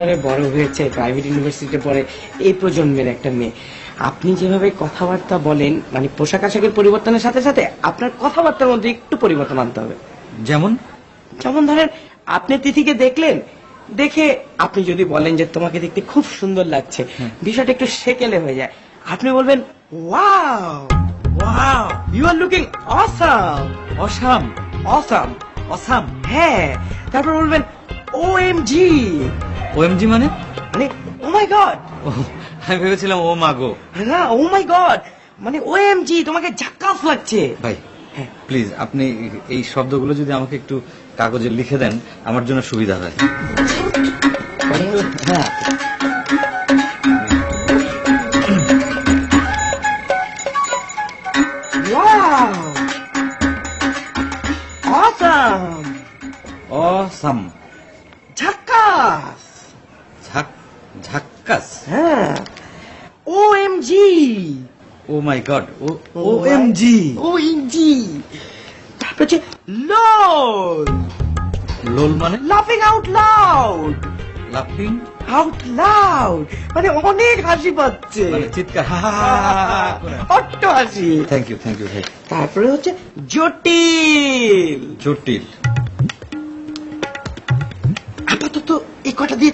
বড় হয়েছে প্রাইভেট ইউনিভার্সিটিতে পড়ে এই প্রজন্মের একটা মেয়ে। আপনি যেভাবে কথাবার্তা বলেন মানে পোশাক আশাকের পরিবর্তনের সাথে সাথে আপনার কথাবার্তার মধ্যে একটু পরিবর্তন আনতে হবে। যেমন? যেমন ধরেন আপনি তিথিকে দেখলেন দেখে আপনি যদি বলেন যে তোমাকে দেখতে খুব সুন্দর লাগছে বিষয়টা একটু সেকেলে হয়ে যায়। আপনি বলবেন wow wow you are looking awesome awesome. Awesome awesome হ্যাঁ। তারপর বলবেন ও এম জি ওএমজি মানে? মানে ও মাই গড আমি ভেবেছিলাম ও মাগো না ও মাই গড মানে ও এম জি তোমাকে ঝাক্কাস লাগছে ভাই হ্যাঁ। প্লিজ আপনি এই শব্দগুলো যদি আমাকে একটু কাগজে লিখে দেন আমার জন্য সুবিধা হয়। হ্যাঁ। Wow! Awesome! অসাম ঝাক্কাস। ঝাক ঝাক্কাস? হ্যাঁ। OMG! Oh my god oh OMG OMG! তারপর হচ্ছে LOL! লোল মানে? Laughing out loud! লাফিং Out loud! মানে অনেক হাসি পাচ্ছে। মানে চিৎকার অট্ট হাসি। থ্যাংক ইউ থ্যাংক ইউ ভাই তারপরে হচ্ছে জটিল। জটিল। আপাতত এই কটা দিয়ে